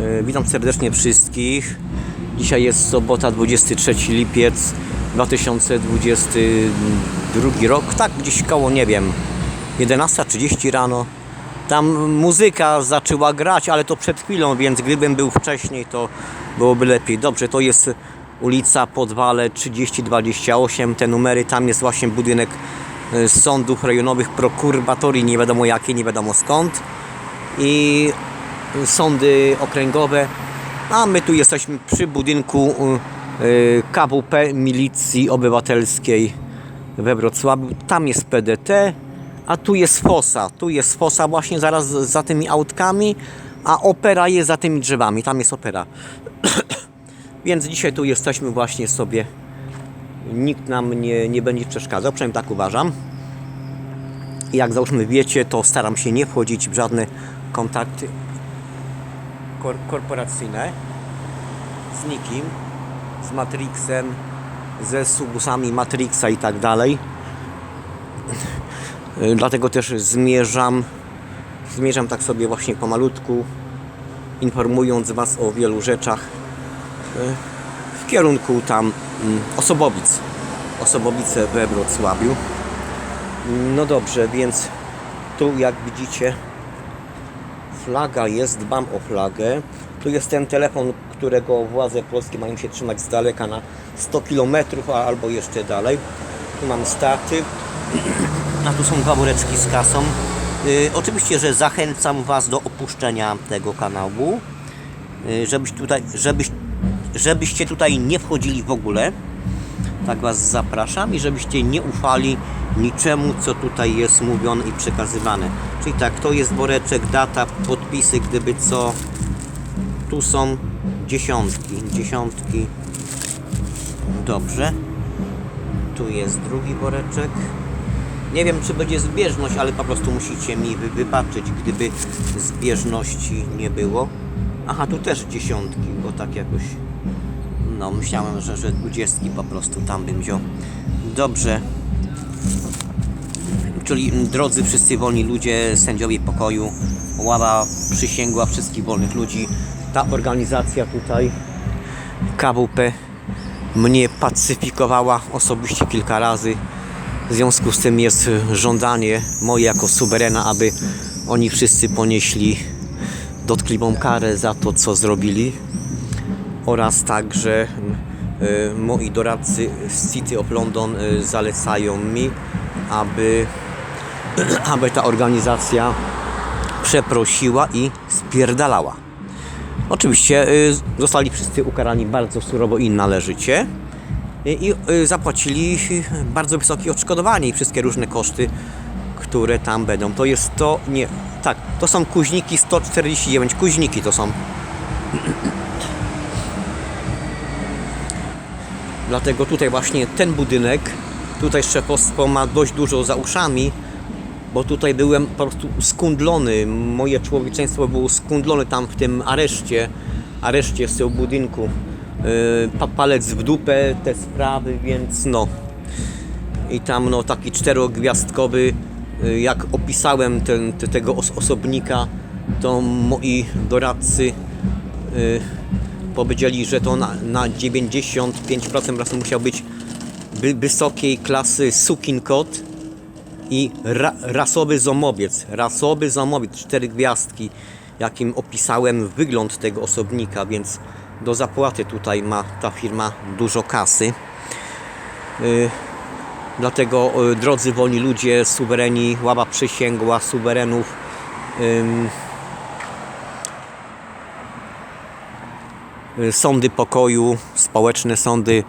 E, Witam serdecznie wszystkich. Dzisiaj jest sobota 23 lipiec 2022 rok. Tak, gdzieś koło, nie wiem, 11.30 rano. Tam muzyka zaczęła grać, ale to przed chwilą, więc gdybym był wcześniej, to byłoby lepiej. Dobrze, to jest ulica Podwale 3028. Te numery, tam jest właśnie budynek e, sądów rejonowych, prokuratorii, nie wiadomo jakie, nie wiadomo skąd. I sądy okręgowe, a my tu jesteśmy przy budynku y, y, KWP Milicji Obywatelskiej we Wrocławiu. Tam jest PDT, a tu jest fosa. Tu jest fosa właśnie zaraz za tymi autkami, a opera jest za tymi drzewami. Tam jest opera. Więc dzisiaj tu jesteśmy właśnie sobie. Nikt nam nie, nie będzie przeszkadzał, przynajmniej tak uważam. Jak załóżmy wiecie, to staram się nie wchodzić w żadne kontakty korporacyjne z nikim, z Matrixem, ze subusami Matrixa i tak dalej. Dlatego też zmierzam, zmierzam tak sobie właśnie pomalutku, informując Was o wielu rzeczach y, w kierunku tam mm, Osobowic, Osobowice we Wrocławiu. No dobrze, więc tu jak widzicie flaga jest, dbam o flagę. Tu jest ten telefon, którego władze polskie mają się trzymać z daleka na 100 km albo jeszcze dalej. Tu mam staty, a tu są dwa woreczki z kasą. Yy, oczywiście, że zachęcam Was do opuszczenia tego kanału, yy, żebyś tutaj, żebyś, żebyście tutaj nie wchodzili w ogóle. Tak Was zapraszam i żebyście nie ufali niczemu, co tutaj jest mówione i przekazywane. Czyli tak, to jest woreczek, data, podpisy, gdyby co. Tu są dziesiątki, dziesiątki. Dobrze. Tu jest drugi woreczek. Nie wiem, czy będzie zbieżność, ale po prostu musicie mi wy- wybaczyć, gdyby zbieżności nie było. Aha, tu też dziesiątki, bo tak jakoś no, myślałem, że, że dwudziestki po prostu tam bym wziął. Dobrze. Czyli m, drodzy wszyscy wolni ludzie, sędziowie pokoju, ława przysięgła wszystkich wolnych ludzi. Ta organizacja tutaj, KWP, mnie pacyfikowała osobiście kilka razy. W związku z tym jest żądanie moje jako suwerena, aby oni wszyscy ponieśli dotkliwą karę za to, co zrobili oraz także y, moi doradcy z City of London y, zalecają mi, aby, aby ta organizacja przeprosiła i spierdalała. Oczywiście y, zostali wszyscy ukarani bardzo surowo i należycie i zapłacili bardzo wysokie odszkodowanie i wszystkie różne koszty, które tam będą. To jest to, nie, tak, to są kuźniki 149, kuźniki to są. Dlatego tutaj właśnie ten budynek, tutaj szefostwo ma dość dużo za uszami, bo tutaj byłem po prostu skundlony. Moje człowieczeństwo było skundlone tam w tym areszcie, areszcie z tego budynku. Yy, pa- palec w dupę, te sprawy, więc no. I tam no taki czterogwiazdkowy, yy, jak opisałem ten, te, tego os- osobnika, to moi doradcy yy, powiedzieli, że to na, na 95% razu musiał być wy, wysokiej klasy sukin kot i ra, rasowy zomowiec. Rasowy zomowiec, cztery gwiazdki, jakim opisałem wygląd tego osobnika, więc do zapłaty tutaj ma ta firma dużo kasy. Yy, dlatego, yy, drodzy wolni ludzie, suwereni, ława przysięgła suwerenów, sądy pokoju, społeczne sądy.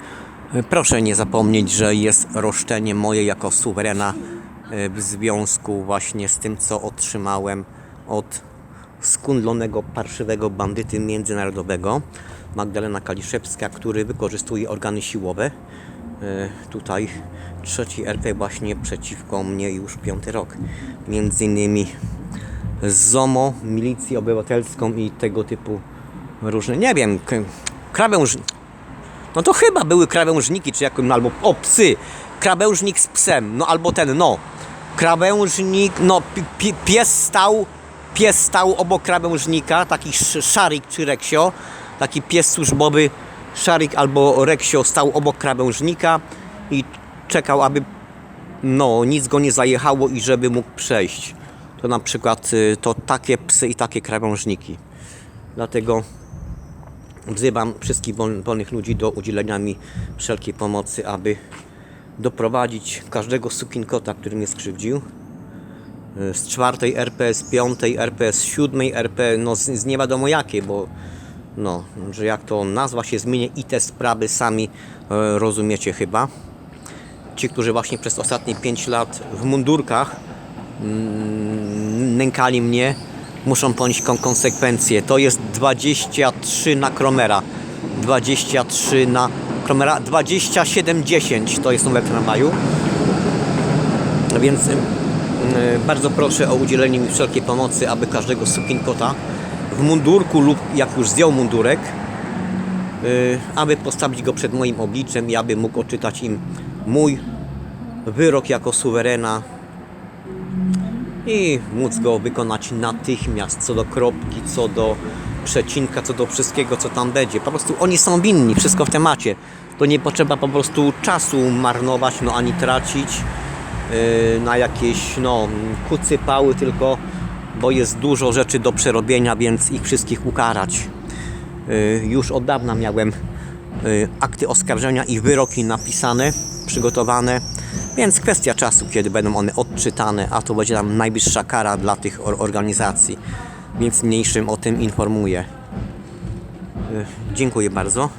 Y, Proszę nie zapomnieć, że jest roszczenie moje jako suwerena y, w związku właśnie z tym, co otrzymałem od skundlonego, parszywego bandyty międzynarodowego Magdalena Kaliszewska, który wykorzystuje organy siłowe. Y, Tutaj trzeci RP właśnie przeciwko mnie już piąty rok. Między innymi ZOMO, milicję obywatelską i tego typu różne, nie wiem, krawęż... No to chyba były krawężniki, czy jakoś, no albo, o, psy, krawężnik z psem, no albo ten, no, krawężnik, no, pi, pi, pies stał, pies stał obok krawężnika, taki sz- szarik czy reksio, taki pies służbowy, szarik albo reksio stał obok krawężnika i czekał, aby no, nic go nie zajechało i żeby mógł przejść. To na przykład y, to takie psy i takie krawężniki. Dlatego wzywam wszystkich wol- wolnych ludzi do udzielenia mi wszelkiej pomocy, aby doprowadzić każdego sukinkota, który mnie skrzywdził, y, z czwartej RP, z piątej RP, z siódmej RP, no z, z nie wiadomo jakiej, bo no, że jak to nazwa się zmienia i te sprawy sami e, rozumiecie chyba. Ci, którzy właśnie przez ostatnie 5 lat w mundurkach mm, nękali mnie, muszą ponieść kon- konsekwencje. To jest 23 na Kromera. 23 na Kromera. 2710 to jest numer tramwaju. No Więc y, bardzo proszę o udzielenie mi wszelkiej pomocy, aby każdego sukinkota w mundurku lub jak już zdjął mundurek, y, aby postawić go przed moim obliczem i aby mógł odczytać im mój wyrok jako suwerena i móc go wykonać natychmiast co do kropki, co do przecinka, co do wszystkiego, co tam będzie. Po prostu oni są winni, wszystko w temacie. To nie potrzeba po prostu czasu marnować, no ani tracić yy, na jakieś no, kucypały, tylko bo jest dużo rzeczy do przerobienia, więc ich wszystkich ukarać. Yy, już od dawna miałem yy, akty oskarżenia i wyroki napisane, przygotowane, więc kwestia czasu, kiedy będą one odczytane, a to będzie nam najbliższa kara dla tych or- organizacji, więc mniejszym o tym informuję. Yy, dziękuję bardzo.